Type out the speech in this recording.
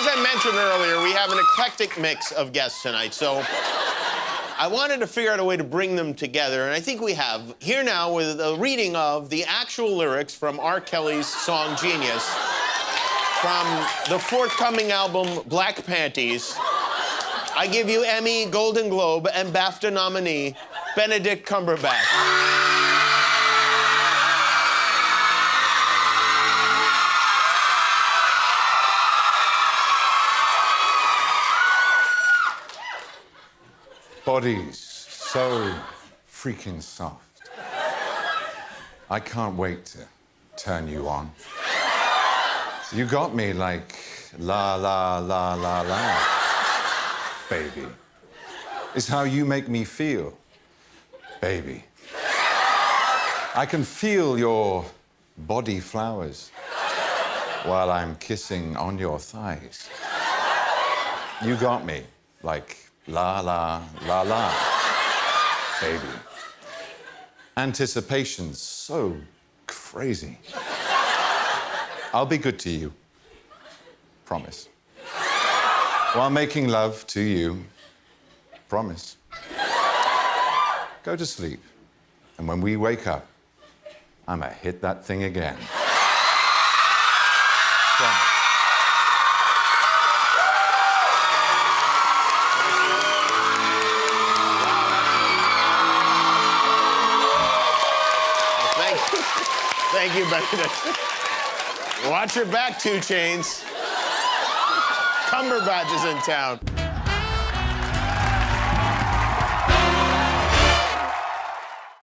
as I mentioned earlier, we have an eclectic mix of guests tonight, so I wanted to figure out a way to bring them together, and I think we have. Here now with a reading of the actual lyrics from R. Kelly's song Genius from the forthcoming album Black Panties. I give you Emmy, Golden Globe, and BAFTA nominee Benedict Cumberbatch. Bodies so freaking soft. I can't wait to turn you on. You got me like la la la la la, baby. It's how you make me feel, baby. I can feel your body flowers while I'm kissing on your thighs. You got me like la la la la, baby. Anticipation's so crazy. I'll be good to you. Promise. While making love to you. Promise. Go to sleep. And when we wake up, I'ma hit that thing again. Thank you. Benedict. Watch your back, Two Chains. Cumberbatch is in town.